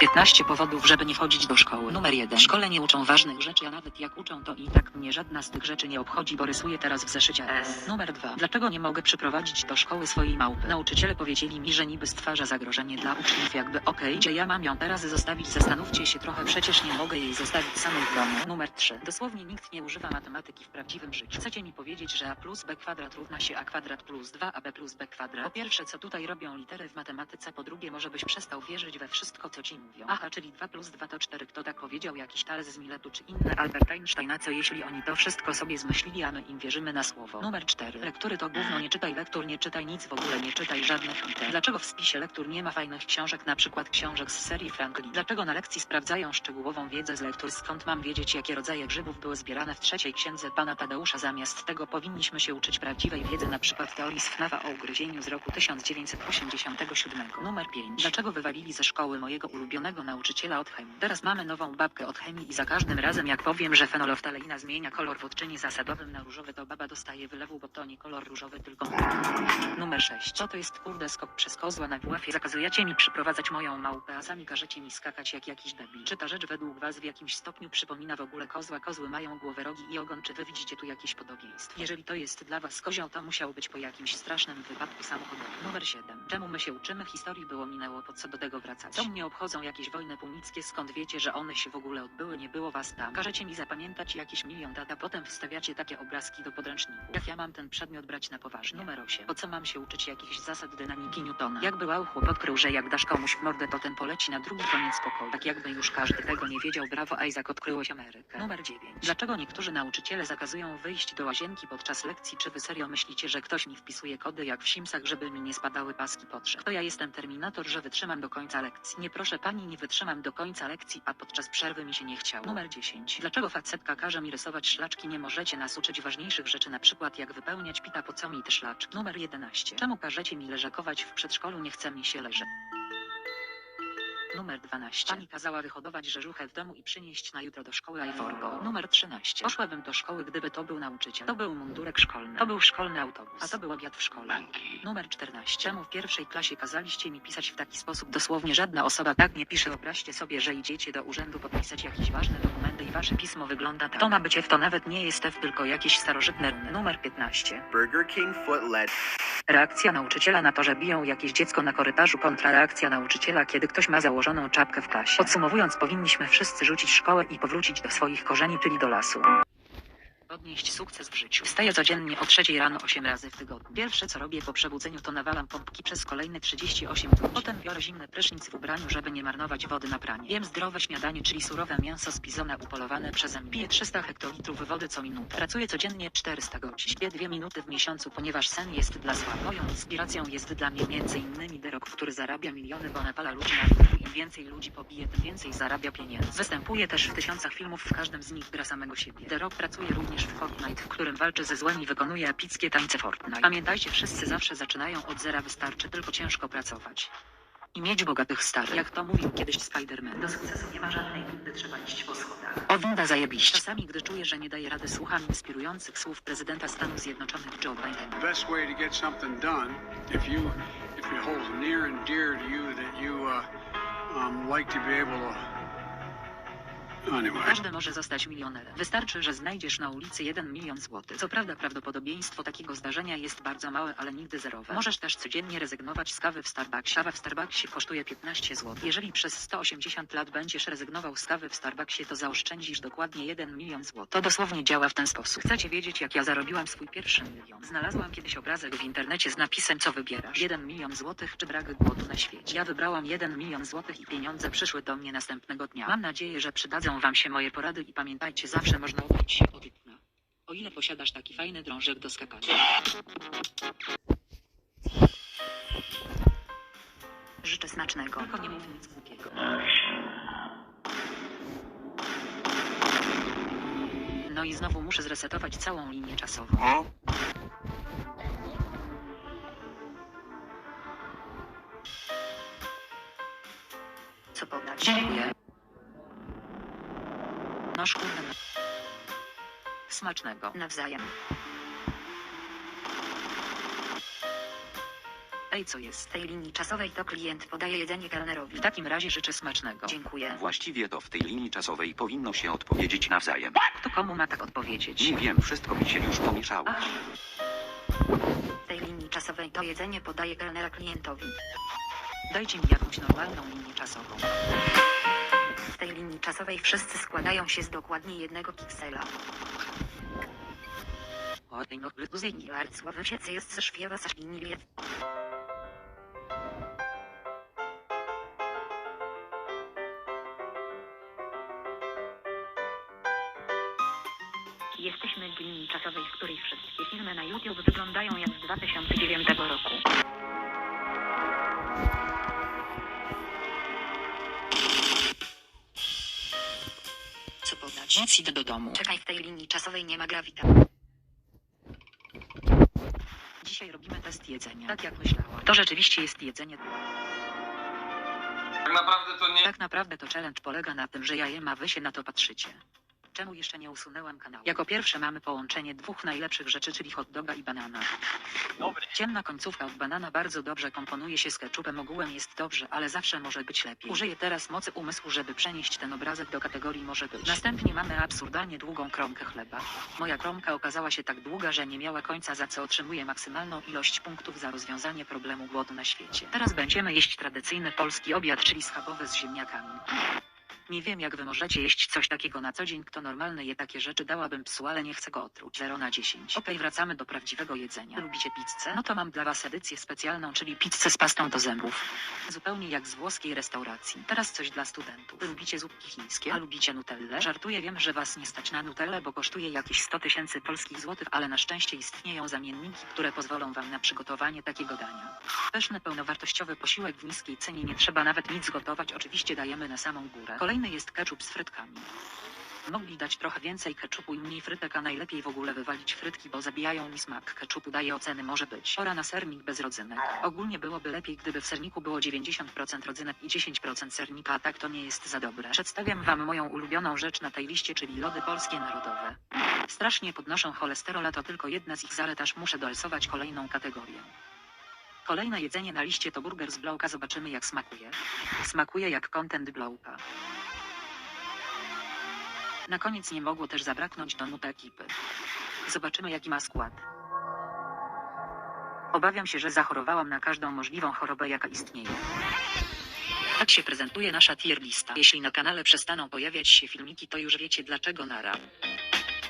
15 powodów, żeby nie chodzić do szkoły. Numer 1. W szkole nie uczą ważnych rzeczy, a nawet jak uczą, to i tak mnie żadna z tych rzeczy nie obchodzi, bo rysuję teraz w zeszycie S. Numer 2. Dlaczego nie mogę przyprowadzić do szkoły swojej małpy? Nauczyciele powiedzieli mi, że niby stwarza zagrożenie dla uczniów, jakby okej, gdzie ja mam ją teraz zostawić? Zastanówcie się trochę, przecież nie mogę jej zostawić samej w domu. Numer 3. Dosłownie nikt nie używa matematyki w prawdziwym życiu. Chcecie mi powiedzieć, że a plus b kwadrat równa się a kwadrat plus 2ab plus b kwadrat? Po pierwsze, co tutaj robią litery w matematyce, po drugie, może byś przestał wierzyć we wszystko, co ci mówią. Aha, czyli 2 plus 2 to 4. Kto tak powiedział? Jakiś Thales z Miletu czy inny Albert Einstein? A co jeśli oni to wszystko sobie zmyślili, a my im wierzymy na słowo? Numer 4. Lektury to gówno, nie czytaj lektur, nie czytaj nic w ogóle, nie czytaj żadnych liter. Dlaczego w spisie lektur nie ma fajnych książek, na przykład książek z serii Franklin? Dlaczego na lekcji sprawdzają szczegółową wiedzę z lektur? Skąd mam wiedzieć, jakie rodzaje grzybów były zbierane w trzeciej księdze pana Tadeusza? Zamiast tego powinniśmy się uczyć prawdziwej wiedzy, na przykład teorii z FNAFa o ugryzieniu z roku 1987. Numer 5. Dlaczego wywalili ze szkoły mojego ulubionego nauczyciela od chemii? Teraz mamy nową babkę od chemii i za każdym razem jak powiem, że fenoloftaleina zmienia kolor w odczynie zasadowym na różowy, to baba dostaje wylewu, bo to nie kolor różowy, tylko Numer 6. Co to jest kurde skok przez kozła na WF-ie? Zakazujecie mi przyprowadzać moją małpę, a sami każecie mi skakać jak jakiś debil. Czy ta rzecz według was w jakimś stopniu przypomina w ogóle kozła? Kozły mają głowę, rogi i ogon. Czy wy widzicie tu jakieś podobieństwo? Jeżeli to jest dla was kozioł, to musiał być po jakimś strasznym wypadku samochodowym. Numer 7. Czemu my się uczymy? Historii było minęło, po co do tego wracać? Co mnie obchodzą jakieś wojny punickie? Skąd wiecie, że one się w ogóle odbyły? Nie było was tam. Każecie mi zapamiętać jakieś milion dat, a potem wstawiacie takie obrazki do podręczniku. Jak ja mam ten przedmiot brać na poważnie? Numer 8. Po co mam się uczyć jakichś zasad dynamiki Newtona? Jakby wow chłop odkrył, że jak dasz komuś w mordę, to ten poleci na drugi koniec pokoju. Tak jakby już każdy tego nie wiedział. Brawo Isaac, odkryłeś Amerykę. Numer 9. Dlaczego niektórzy nauczyciele zakazują wyjść do łazienki podczas lekcji? Czy wy serio myślicie, że ktoś mi wpisuje kody jak w Simsach, żeby mi nie spadały paski potrzeb? To ja jestem Terminator, że wytrzymam do końca lekcji. Nie proszę pani, nie wytrzymam do końca lekcji, a podczas przerwy mi się nie chciało. Numer 10. Dlaczego facetka każe mi rysować szlaczki? Nie możecie nas uczyć ważniejszych rzeczy, na przykład jak wypełniać pita po co mi te szlaczki? Numer 11. Czemu każecie mi leżakować w przedszkolu? Nie chce mi się leżeć. Numer 12. Pani kazała wyhodować rzeżuchę w domu i przynieść na jutro do szkoły Iforgo. Numer 13. Poszłabym do szkoły, gdyby to był nauczyciel. To był mundurek szkolny. To był szkolny autobus. A to był obiad w szkole. Numer 14. Czemu w pierwszej klasie kazaliście mi pisać w taki sposób? Dosłownie żadna osoba tak nie pisze. Wyobraźcie sobie, że idziecie do urzędu podpisać jakieś ważne dokumenty i wasze pismo wygląda tak. To ma być F, to nawet nie jest F, tylko jakieś starożytne runy. Numer 15. Burger King foot led. Reakcja nauczyciela na to, że biją jakieś dziecko na korytarzu kontra reakcja nauczyciela, kiedy ktoś ma założoną czapkę w klasie. Podsumowując, powinniśmy wszyscy rzucić szkołę i powrócić do swoich korzeni, czyli do lasu. Odnieść sukces w życiu. Wstaję codziennie o trzeciej rano 8 razy w tygodniu. Pierwsze co robię po przebudzeniu to nawalam pompki przez kolejne 38 dni. Potem biorę zimny prysznic w ubraniu, żeby nie marnować wody na pranie. Jem zdrowe śniadanie, czyli surowe mięso z upolowane przeze mnie. Piję 300 hektolitrów wody co minutę. Pracuję codziennie 400 godzin. Śpię 2 minuty w miesiącu, ponieważ sen jest dla słabych. Moją inspiracją jest dla mnie The Rock, który zarabia miliony, bo napala ludzi na rynku. Im więcej ludzi pobije, tym więcej zarabia pieniędzy. Występuje też w tysiącach filmów, w każdym z nich gra samego siebie. The Rock pracuje również w Fortnite, w którym walczy ze złem i wykonuje epickie tańce Fortnite. Pamiętajcie, wszyscy zawsze zaczynają od zera, wystarczy tylko ciężko pracować. I mieć bogatych starych. Jak to mówił kiedyś Spider-Man. Do sukcesu nie ma żadnej windy, trzeba iść po schodach. O winda zajebiście. Czasami, gdy czuję, że nie daję rady, słucham inspirujących słów prezydenta Stanów Zjednoczonych Joe Bidena. The best way to get something done, if you if it holds near and dear to you that you uh, um, like to be able to. Anyway, Każdy może zostać milionerem. Wystarczy, że znajdziesz na ulicy 1 milion złotych. Co prawda prawdopodobieństwo takiego zdarzenia jest bardzo małe, ale nigdy zerowe. Możesz też codziennie rezygnować z kawy w Starbucksie. Kawa w Starbucksie kosztuje 15 zł. Jeżeli przez 180 lat będziesz rezygnował z kawy w Starbucksie, to zaoszczędzisz dokładnie 1 milion złotych. To dosłownie działa w ten sposób. Chcecie wiedzieć, jak ja zarobiłam swój pierwszy milion? Znalazłam kiedyś obrazek w internecie z napisem, co wybierasz. 1 milion złotych czy brak głodu na świecie. Ja wybrałam 1 milion złotych i pieniądze przyszły do mnie następnego dnia. Mam nadzieję, że przydadzą wam się moje porady i pamiętajcie, zawsze można uczyć się od dna. O ile posiadasz taki fajny drążek do skakania. Życzę smacznego. Tylko nie mów nic głupiego. No i znowu muszę zresetować całą linię czasową. Co podać? Dziękuję. Szkurde. Smacznego. Nawzajem. Ej, co jest? W tej linii czasowej to klient podaje jedzenie kelnerowi. W takim razie życzę smacznego. Dziękuję. Właściwie to w tej linii czasowej powinno się odpowiedzieć nawzajem. Kto komu ma tak odpowiedzieć? Nie wiem, wszystko mi się już pomieszało. Ach, W tej linii czasowej to jedzenie podaje kelnera klientowi. dajcie mi jakąś normalną linię czasową. W tej linii czasowej wszyscy składają się z dokładnie jednego piksela. Jesteśmy w linii czasowej, w której wszystkie filmy na YouTube wyglądają jak z 2009 roku. Co podać? Nic idę do domu. Czekaj, w tej linii czasowej nie ma grawita. Dzisiaj robimy test jedzenia. Tak jak myślałam. To rzeczywiście jest jedzenie. Tak naprawdę to nie. Tak naprawdę to challenge polega na tym, że ja jem, a wy się na to patrzycie. Czemu jeszcze nie usunęłam kanału? Jako pierwsze mamy połączenie dwóch najlepszych rzeczy, czyli hot doga i banana. Dobry. Ciemna końcówka od banana bardzo dobrze komponuje się z ketchupem. Ogółem jest dobrze, ale zawsze może być lepiej. Użyję teraz mocy umysłu, żeby przenieść ten obrazek do kategorii może być. Następnie mamy absurdalnie długą kromkę chleba. Moja kromka okazała się tak długa, że nie miała końca, za co otrzymuję maksymalną ilość punktów za rozwiązanie problemu głodu na świecie. Teraz będziemy jeść tradycyjny polski obiad, czyli schabowy z ziemniakami. Nie wiem jak wy możecie jeść coś takiego na co dzień, kto normalny je takie rzeczy dałabym psu, ale nie chcę go otruć. 0 na 10. Okej, wracamy do prawdziwego jedzenia. Lubicie pizzę? No to mam dla was edycję specjalną, czyli pizzę z pastą do zębów. Zupełnie jak z włoskiej restauracji. Teraz coś dla studentów. Lubicie zupki chińskie? A lubicie nutellę? Żartuję, wiem, że was nie stać na nutellę, bo kosztuje jakieś 100 tysięcy polskich złotych, ale na szczęście istnieją zamienniki, które pozwolą wam na przygotowanie takiego dania. Pyszny, pełnowartościowy posiłek w niskiej cenie, nie trzeba nawet nic gotować, oczywiście dajemy na samą górę. Kolejny jest ketchup z frytkami. Mogli dać trochę więcej ketchupu i mniej frytek, a najlepiej w ogóle wywalić frytki, bo zabijają mi smak. Ketchupu daje oceny może być. Pora na sernik bez rodzynek. Ogólnie byłoby lepiej, gdyby w serniku było 90% rodzynek i 10% sernika, a tak to nie jest za dobre. Przedstawiam wam moją ulubioną rzecz na tej liście, czyli lody polskie narodowe. Strasznie podnoszą cholesterol, a to tylko jedna z ich zalet, aż muszę dorysować kolejną kategorię. Kolejne jedzenie na liście to burger z blowka. Zobaczymy jak smakuje. Smakuje jak content blowka. Na koniec nie mogło też zabraknąć donuta ekipy. Zobaczymy jaki ma skład. Obawiam się, że zachorowałam na każdą możliwą chorobę jaka istnieje. Tak się prezentuje nasza tier lista. Jeśli na kanale przestaną pojawiać się filmiki, to już wiecie dlaczego nara.